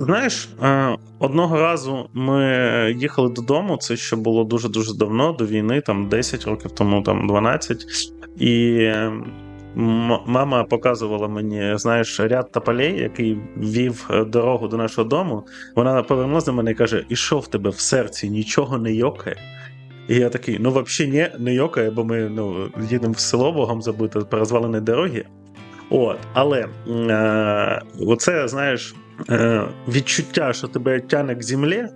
Знаєш, е, одного разу ми їхали додому, це ще було дуже-дуже давно, до війни, там 10 років тому, там 12. І мама показувала мені, знаєш, ряд тополей, який вів дорогу до нашого дому. Вона повернулася до мене і каже: І що в тебе в серці нічого не йокає? І я такий, ну взагалі ні, не йокає, бо ми ну, їдемо в село Богом забито по розваленій дорогі. От, але е, оце, знаєш, відчуття, що тебе тяне к землі,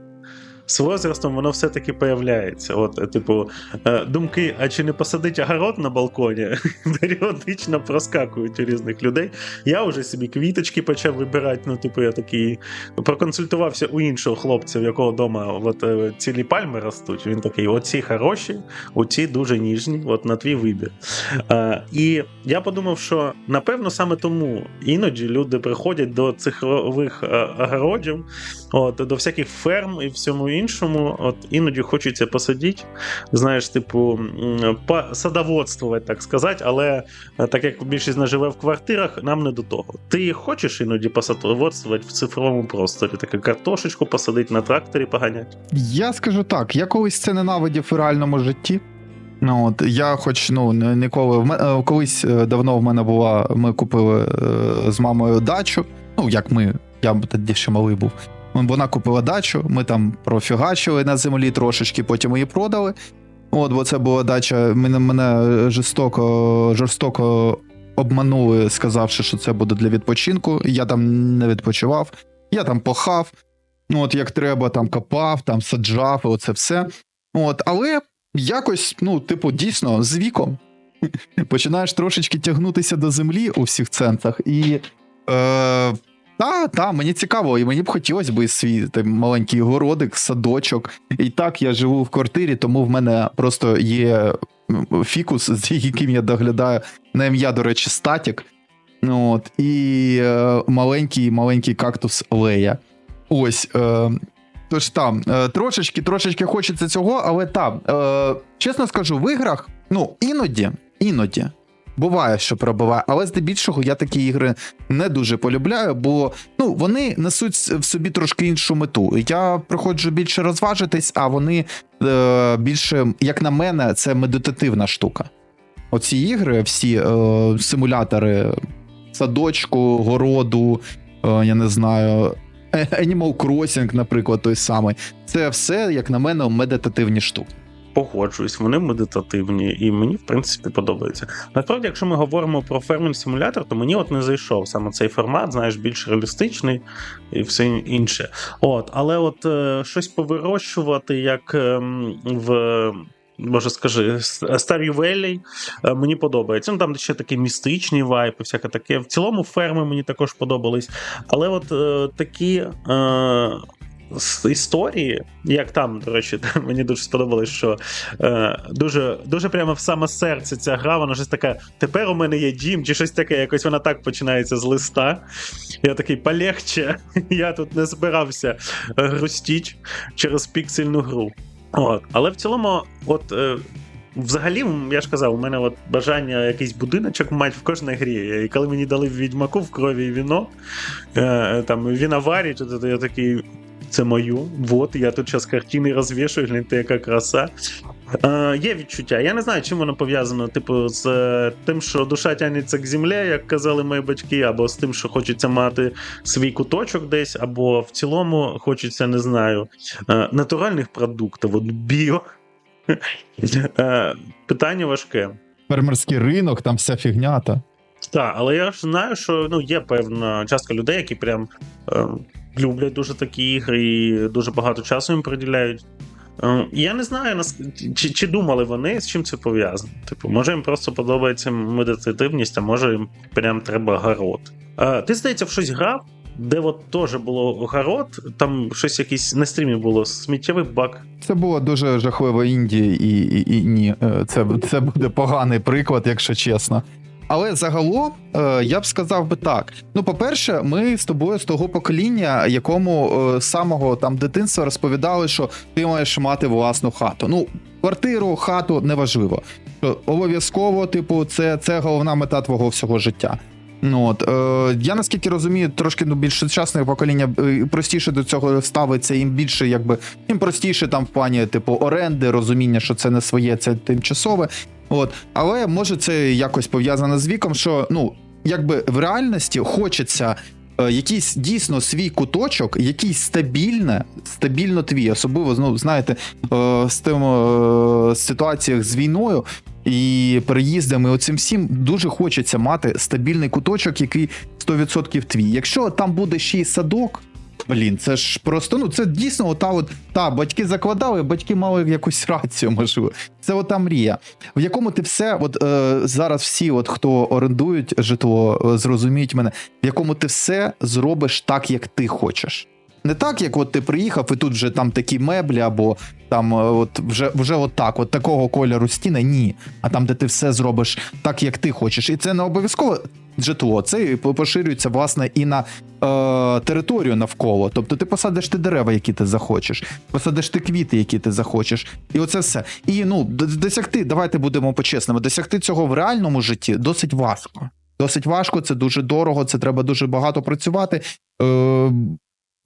з возрастом воно все-таки появляється. От, е, типу, е, думки, а чи не посадить огород на балконі, періодично проскакують у різних людей. Я вже собі квіточки почав вибирати. Ну, типу, я такий проконсультувався у іншого хлопця, в якого вдома е, цілі пальми ростуть. Він такий: оці хороші, оці дуже ніжні, от на твій вибір. Е, і я подумав, що напевно саме тому іноді люди приходять до цифрових огородів, от, до всяких ферм і всьому іншому. От іноді хочеться посадити, знаєш, типу, м, посадоводствувати, так сказати, але е, так як більшість не живе в квартирах, нам не до того. Ти хочеш іноді посадоводствувати в цифровому просторі, таке картошечку посадити на тракторі поганяти? Я скажу так, я колись це ненавидів у реальному житті. Ну, от, я хоч ну, ніколи. В мене, колись е, давно в мене була, ми купили е, з мамою дачу. Ну, як ми, я тоді ще малий був. Вона купила дачу, ми там профігачили на землі трошечки, потім її продали. От, бо це була дача, мене, мене жорстоко, жорстоко обманули, сказавши, що це буде для відпочинку. Я там не відпочивав, я там пахав. Ну, от як треба, там копав, там саджав, оце все. От, але якось, ну, типу, дійсно, з віком починаєш трошечки тягнутися до землі у всіх центрах. І е, та, та, мені цікаво, і мені б хотілося б свій там, маленький городик, садочок. І так, я живу в квартирі, тому в мене просто є фікус, з яким я доглядаю на ім'я, до речі, статік. Ну, От, і е, маленький маленький кактус Лея. Ось. Е, тож там, е, трошечки, трошечки хочеться цього, але там, е, чесно скажу, в іграх, ну, іноді, іноді. Буває, що пробиває, але здебільшого я такі ігри не дуже полюбляю, бо ну, вони несуть в собі трошки іншу мету. Я приходжу більше розважитись, а вони е, більше, як на мене, це медитативна штука. Оці ігри, всі е, симулятори садочку, городу, е, я не знаю, Animal Crossing, наприклад, той самий. Це все, як на мене, медитативні штуки. Погоджуюсь, вони медитативні, і мені, в принципі, подобається. Насправді, якщо ми говоримо про фермінг симулятор, то мені от не зайшов саме цей формат, знаєш, більш реалістичний і все інше. От, але от е, щось повирощувати, як е, в. Може, скажи, Valley е, мені подобається. Ну там ще такий містичний вайп і всяке таке. В цілому ферми мені також подобались. Але от е, такі е, з історії, як там, до речі, мені дуже сподобалось, що е, дуже дуже прямо в саме серце ця гра, вона щось таке, тепер у мене є дім, чи щось таке, якось вона так починається з листа. Я такий полегче, я тут не збирався грустіть через піксельну гру. От. Але в цілому, от. Е, Взагалі, я ж казав, у мене от бажання якийсь будиночок мати в кожній грі. І коли мені дали в відьмаку в крові і віно, е, там вінаварі, то я такий. Це мою, вот я тут зараз картини розвішую, гляньте, яка краса. Е, Є відчуття. Я не знаю, чим воно пов'язано, типу, з е, тим, що душа тягнеться к землі, як казали мої батьки, або з тим, що хочеться мати свій куточок десь, або в цілому хочеться, не знаю, е, натуральних продуктів, от біо. Е, Питання важке. Фермерський ринок, там вся фігнята. Так, але я ж знаю, що ну, є певна частка людей, які прям е, люблять дуже такі ігри і дуже багато часу їм приділяють. Е, я не знаю, чи, чи думали вони, з чим це пов'язано. Типу, може їм просто подобається медитативність, а може їм прям треба город. Е, ти, здається, в щось грав, де от теж було город, там щось якийсь на стрімі було сміттєвий бак. Це було дуже жахливо Індії, і, і, і ні, е, це, це буде поганий приклад, якщо чесно. Але загалом е, я б сказав би так: ну, по-перше, ми з тобою з того покоління, якому е, з самого там дитинства розповідали, що ти маєш мати власну хату. Ну, квартиру, хату неважливо. Обов'язково, типу, це, це головна мета твого всього життя. Ну, от, е, я наскільки розумію, трошки ну, більш сучасне покоління е, простіше до цього ставиться, їм більше, якби їм простіше там в плані типу оренди, розуміння, що це не своє, це тимчасове. От, але може це якось пов'язано з віком, що ну, якби в реальності хочеться. е, Якийсь дійсно свій куточок, якийсь стабільне, стабільно твій, особливо ну, знаєте, е, з тим е, ситуаціях з війною і переїздами, оцим всім дуже хочеться мати стабільний куточок, який 100% твій. Якщо там буде ще й садок. Блін, це ж просто ну це дійсно ота от та батьки закладали, батьки мали якусь рацію, можливо. Це ота мрія, в якому ти все, от е, зараз всі, от хто орендують житло, е, зрозуміють мене, в якому ти все зробиш так, як ти хочеш. Не так, як от ти приїхав, і тут вже там такі меблі, або там е, от вже, вже от так, от такого кольору стіни, ні. А там, де ти все зробиш так, як ти хочеш. І це не обов'язково житло, це поширюється, власне, і на е, територію навколо. Тобто ти посадиш ти дерева, які ти захочеш, посадиш ти квіти, які ти захочеш. І оце все. І ну, досягти, давайте будемо почесними, досягти цього в реальному житті досить важко. Досить важко, це дуже дорого, це треба дуже багато працювати. Е,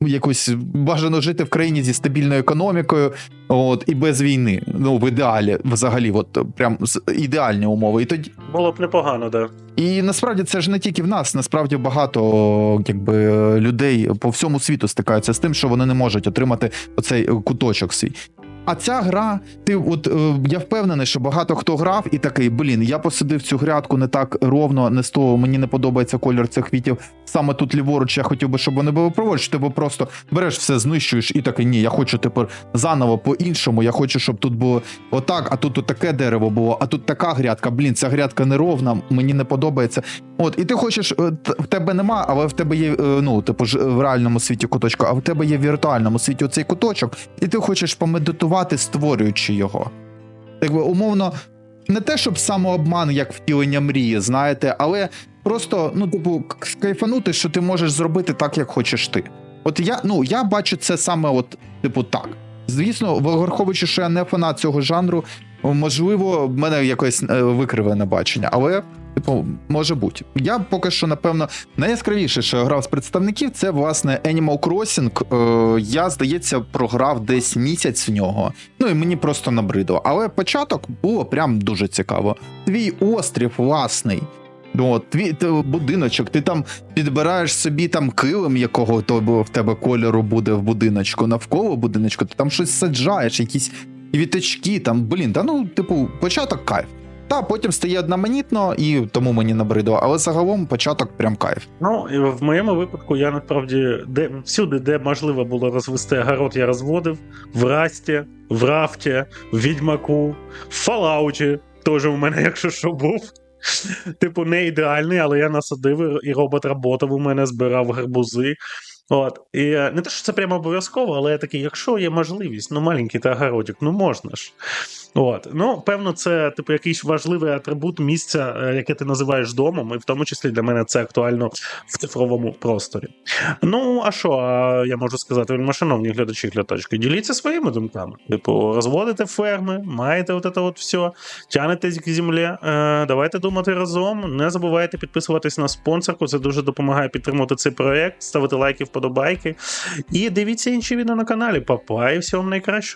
якось бажано жити в країні зі стабільною економікою, от і без війни. Ну, в ідеалі, взагалі, от прям ідеальні умови. І тоді Було б непогано, да. і насправді це ж не тільки в нас. Насправді багато якби людей по всьому світу стикаються з тим, що вони не можуть отримати оцей куточок свій. А ця гра, ти от е, я впевнений, що багато хто грав і такий, блін, я посадив цю грядку не так ровно, не з того, мені не подобається колір цих квітів. Саме тут ліворуч, я хотів би, щоб вони були праворуч. Ти бо просто береш все, знищуєш і такий, ні, я хочу тепер заново по-іншому. Я хочу, щоб тут було отак, а тут таке дерево було, а тут така грядка. Блін, ця грядка неровна, мені не подобається. От, і ти хочеш, е, в тебе нема, але в тебе є, е, ну, типу в реальному світі куточка, а в тебе є в віртуальному світі оцей куточок, і ти хочеш помедитувати, створюючи його. Якби умовно, не те, щоб самообман, як втілення мрії, знаєте, але просто, ну, типу, к- кайфанути, що ти можеш зробити так, як хочеш ти. От я, ну, я бачу це саме, от, типу, так. Звісно, враховуючи, що я не фанат цього жанру, можливо, в мене якесь е, викривлене бачення, але. Типу, може бути. Я поки що, напевно, найяскравіше, що я грав з представників, це власне Animal Crossing. Е, я, здається, програв десь місяць в нього. Ну і мені просто набридло. Але початок було прям дуже цікаво. Твій острів власний. От, твій будиночок, ти там підбираєш собі там килим, якого то в тебе кольору буде в будиночку, навколо будиночку, ти там щось саджаєш, якісь квіточки, там, блін, та ну, типу, початок кайф. Та потім стає одноманітно, і тому мені набридло. Але загалом початок прям кайф. Ну, в моєму випадку я насправді де всюди, де можливо було розвести огород, я розводив в Расті, в Рафті, в Відьмаку, в Фалауті. Теж у мене, якщо що, був. Типу, не ідеальний, але я насадив і робот работав у мене, збирав гарбузи. От. І е, не те, що це прямо обов'язково, але я такий, якщо є можливість, ну маленький та огородик, ну можна ж. От. Ну, певно, це типу якийсь важливий атрибут місця, е, яке ти називаєш домом, і в тому числі для мене це актуально в цифровому просторі. Ну, а що я можу сказати, вельми шановні глядачі, глядачки, діліться своїми думками. Типу, розводите ферми, маєте от це от все, тянетесь к землі. Е, давайте думати разом. Не забувайте підписуватись на спонсорку, це дуже допомагає підтримувати цей проект, ставити лайки, вподобайки. І дивіться інші відео на каналі. Папа, і всього найкращого.